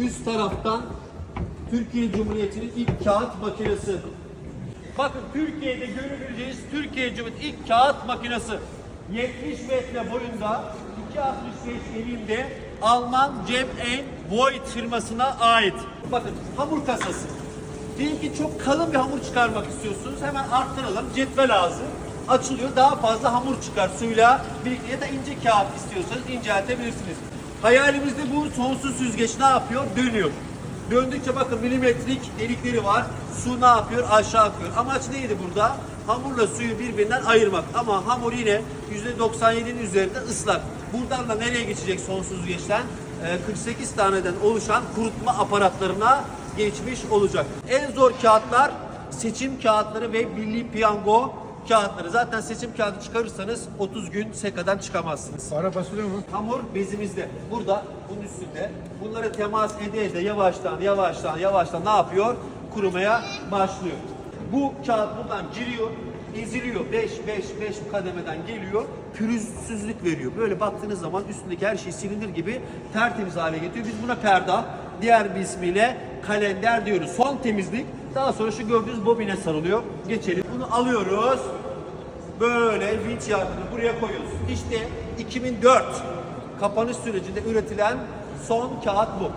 Üst taraftan Türkiye Cumhuriyeti'nin ilk kağıt makinesi. Bakın Türkiye'de görebileceğiz Türkiye Cumhuriyeti ilk kağıt makinesi. 70 metre boyunda 2.65 eninde Alman Cem en Voigt firmasına ait. Bakın hamur kasası. Diyelim ki çok kalın bir hamur çıkarmak istiyorsunuz. Hemen arttıralım. Cetvel ağzı açılıyor. Daha fazla hamur çıkar suyla birlikte ya da ince kağıt istiyorsanız inceltebilirsiniz. Hayalimizde bu sonsuz süzgeç ne yapıyor? Dönüyor. Döndükçe bakın milimetrik delikleri var. Su ne yapıyor? Aşağı akıyor. Amaç neydi burada? Hamurla suyu birbirinden ayırmak. Ama hamur yine %97'nin üzerinde ıslak. Buradan da nereye geçecek sonsuz süzgeçten? Ee, 48 taneden oluşan kurutma aparatlarına geçmiş olacak. En zor kağıtlar seçim kağıtları ve milli piyango kağıtları. Zaten seçim kağıdı çıkarırsanız 30 gün sekadan çıkamazsınız. Para basılıyor mu? Hamur bezimizde. Burada bunun üstünde. Bunlara temas ede ede yavaştan yavaştan yavaştan ne yapıyor? Kurumaya başlıyor. Bu kağıt buradan giriyor, eziliyor. 5 5 5 kademeden geliyor. Pürüzsüzlük veriyor. Böyle baktığınız zaman üstündeki her şey silindir gibi tertemiz hale getiriyor. Biz buna perda, diğer bir ismiyle kalender diyoruz. Son temizlik. Daha sonra şu gördüğünüz bobine sarılıyor. Geçelim. Bunu alıyoruz böyle vinç yardımıyla buraya koyuyoruz. İşte 2004 kapanış sürecinde üretilen son kağıt bu.